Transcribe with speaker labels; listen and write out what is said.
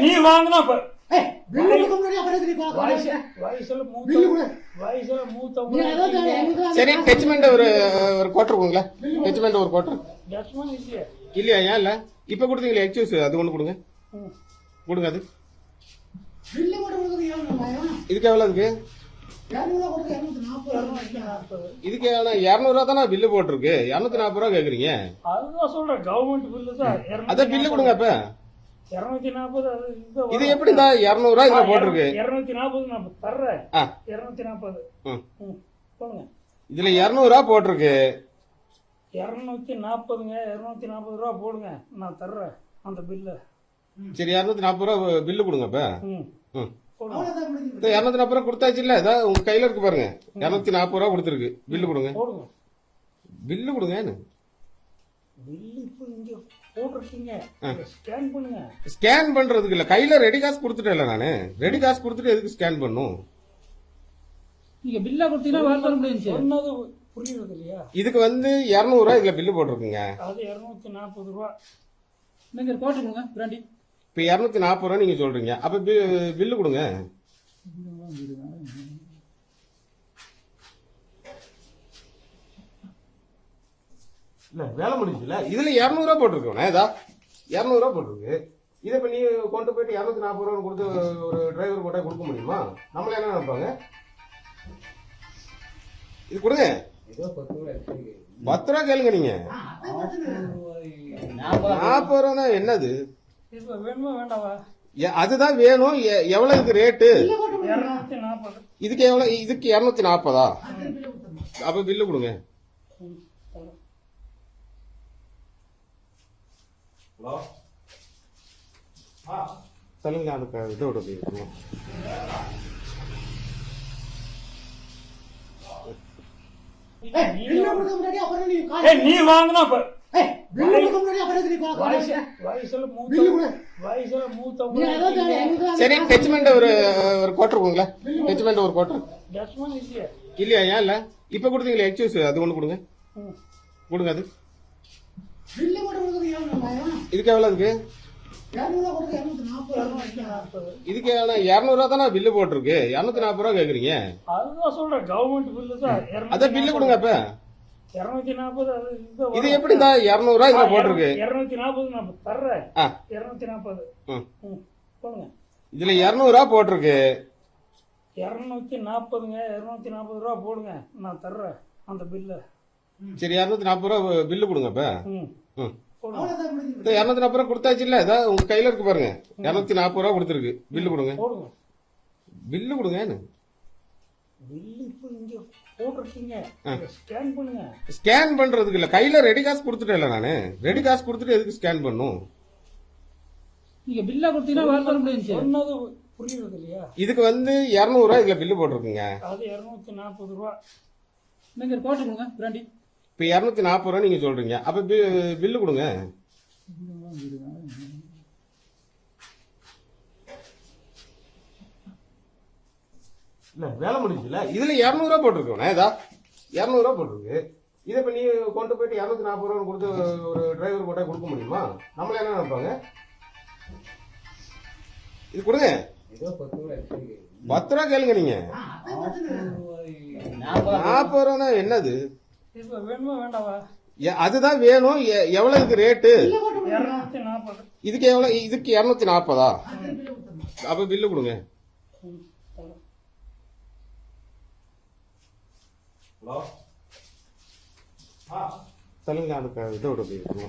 Speaker 1: நீ வாங்கினா
Speaker 2: சரி டெச்மெண்ட் ஒரு ஒரு கோட்டர் கொடுங்களா டெச்மெண்ட் ஒரு கோட்டர்
Speaker 1: ஜட்மெண்ட் இல்லையே.
Speaker 2: இல்லையா ஏன் இல்ல? இப்ப கொடுத்தீங்களே எக்ஸ்கூஸ் அது ஒண்ணு கொடுங்க. கொடுங்க அது? இதுக்கு எவ்வளவு அதுக்கு? இதுக்கு இரநூறுவா தானே பில்லு போட்டிருக்கு. இரநூத்தி நாற்பது ரூபா கேக்குறீங்க.
Speaker 1: அதுதான் சொல்றேன் கவர்மெண்ட் பில்லு தான்.
Speaker 2: அதான் பில்லு கொடுங்க அப்ப.
Speaker 1: இருநூத்தி நாற்பது
Speaker 2: இது எப்படி தான் இரநூறுவா இதுல போட்டிருக்கு?
Speaker 1: இருநூத்தி நாற்பது நான் தர்றேன். இருநூத்தி நாற்பது. சொல்லுங்க
Speaker 2: இதுல இரநூறுவா போட்டிருக்கு.
Speaker 1: இரநூத்தி நாற்பதுங்க இருநூத்தி நாற்பது ரூபா போடுங்க. நான் தர்றேன் அந்த பில்லை
Speaker 2: சரி இரநூத்தி நாற்பது ரூபா பில்லு கொடுங்க அப்ப.
Speaker 1: ம்.
Speaker 2: ம். இரநூத்தி நாற்பது ரூபா கொடுத்தாச்சு இல்ல இதான் உங்க கையில இருக்கு பாருங்க. இரநூத்தி நாற்பது ரூபா கொடுத்துருக்கு. பில்லு கொடுங்க. பில்லு கொடுங்க
Speaker 1: ஸ்கேன் பண்ணுங்க.
Speaker 2: ஸ்கேன் பண்றதுக்கு இல்ல. கையில ரெடி காசு கொடுத்துட்டேன்ல நானு. ரெடி காசு கொடுத்துட்டு எதுக்கு ஸ்கேன் பண்ணும்?
Speaker 3: நீங்க பில்லா கொடுத்தீங்கன்னா வார்த்தை முடிஞ்சு
Speaker 1: சொன்னது புரியுறது இல்லையா?
Speaker 2: இதுக்கு வந்து இரநூறுவா இதுல பில்லு போட்டிருக்குங்க.
Speaker 1: அது இருநூத்தி நாற்பது ரூபா.
Speaker 3: நீங்க பிராண்டி.
Speaker 2: இப்ப இரநூத்தி நாற்பது ரூபா நீங்க சொல்றீங்க. அப்ப பி- பில்லு கொடுங்க. இல்ல வேலை முடிஞ்சுல இதுல இரநூறுவா போட்டிருக்கோண்ணே இதா? இரநூறுவா போட்டிருக்கு. இதை இப்ப நீ கொண்டு போயிட்டு இரநூத்தி நாற்பது ரூபா கொடுத்து ஒரு டிரைவர் போட்டா கொடுக்க முடியுமா? நம்மள என்ன நினைப்பாங்க? இது கொடுங்க. பத்து ரூபா கேளுங்க நீங்க. நாற்பது ரூபா. என்னது?
Speaker 1: இப்போ வேணுமா வேண்டாவா?
Speaker 2: எ- அதுதான் வேணும். எ- எவ்வளவு இதுக்கு ரேட்டு இதுக்கு எவ்வளவு? இதுக்கு இரநூத்தி நாற்பதா? அப்ப பில்லு கொடுங்க. சொல்லுங்க அதுக்கு இதோட
Speaker 4: நீ
Speaker 1: வாங்கினா
Speaker 2: சரி டெச்மெண்ட் ஒரு ஒரு கோட்டர் கொடுங்களா. டெச்மெண்ட் ஒரு கோட்டர்
Speaker 1: இல்லையே?
Speaker 2: இல்லையா ஏன் இல்ல? இப்ப கொடுத்தீங்களே எக்ஸ்கூஸ் அது ஒண்ணு கொடுங்க. கொடுங்க அது? இதுக்கு எவ்வளவு
Speaker 4: நாற்பது
Speaker 2: இதுக்கு இரநூறுவா தானே பில்லு போட்டிருக்கு. இரநூத்தி நாற்பது ரூபா கேக்குறீங்க.
Speaker 1: அதுதான் சொல்றேன் கவர்மெண்ட் பில்லு தான்.
Speaker 2: அதான் பில்லு கொடுங்க அப்ப.
Speaker 1: இருநூத்தி நாற்பது
Speaker 2: இது எப்படி தான் இரநூறுவா இதுல போட்டிருக்கு.
Speaker 1: இருநூத்தி நாற்பது நான் தர்றேன்.
Speaker 2: ஆ.
Speaker 1: இருநூத்தி நாற்பது.
Speaker 2: ம்.
Speaker 1: ம் சொல்லுங்க
Speaker 2: இதுல இரநூறுவா போட்டிருக்கு.
Speaker 1: இரநூத்தி நாற்பதுங்க இருநூத்தி நாற்பது ரூபா போடுங்க. நான் தர்றேன் அந்த பில்லை
Speaker 2: சரி இரநூத்தி நாற்பது ரூபா பில்லு கொடுங்க அப்ப
Speaker 1: ம்.
Speaker 2: ம்.
Speaker 1: போடுங்க.
Speaker 2: இரநூத்தி நாற்பது ரூபா கொடுத்தாச்சு இல்ல? இதான் உங்க கையில இருக்கு பாருங்க. இரநூத்தி நாற்பது ரூபா கொடுத்துருக்கு. பில்லு கொடுங்க.
Speaker 1: போடுங்க.
Speaker 2: பில்லு கொடுங்க
Speaker 1: பில்லு இப்போ இங்க போட்டிருக்கீங்க. ஸ்கேன் பண்ணுங்க.
Speaker 2: ஸ்கேன் பண்றதுக்கு இல்ல. கையில ரெடி காசு கொடுத்துட்டேன்ல நானு. ரெடி காசு கொடுத்துட்டு எதுக்கு ஸ்கேன் பண்ணும்?
Speaker 3: நீங்க பில்லா கொடுத்தீங்கன்னா வார்த்தை முடிஞ்சு
Speaker 1: சொன்னது புரியுறது இல்லையா
Speaker 2: இதுக்கு வந்து இரநூறுவா இதுல பில்லு போட்டிருக்குங்க.
Speaker 1: அது இருநூத்தி நாற்பது ரூபா.
Speaker 3: நீங்க கொடுங்க பிராண்டி.
Speaker 2: இப்ப இரநூத்தி நாற்பது ரூபா நீங்க சொல்றீங்க. அப்ப பில்லு கொடுங்க. இல்ல வேலை முடிஞ்சுல இதுல இரநூறுவா போட்டிருக்கோண்ணே இதா இரநூறுவா போட்டிருக்கு. இதை இப்ப நீ கொண்டு போயிட்டு இரநூத்தி நாற்பது ரூபா கொடுத்து ஒரு டிரைவர் போட்டா கொடுக்க முடியுமா? நம்மள என்ன நினைப்பாங்க? இது கொடுங்க. பத்து ரூபா கேளுங்க நீங்க. நாற்பது ரூபா என்னது? அதுதான் வேணும். எ- எவ்வளவு இதுக்கு ரேட்டு? இதுக்கு எவ்வளவு இதுக்கு இரநூத்தி நாற்பதா? அப்ப பில்லு கொடுங்க.
Speaker 1: ம் தர்றேன்.
Speaker 2: சொல்லுங்க அதுக்கு இதோட பில்லு.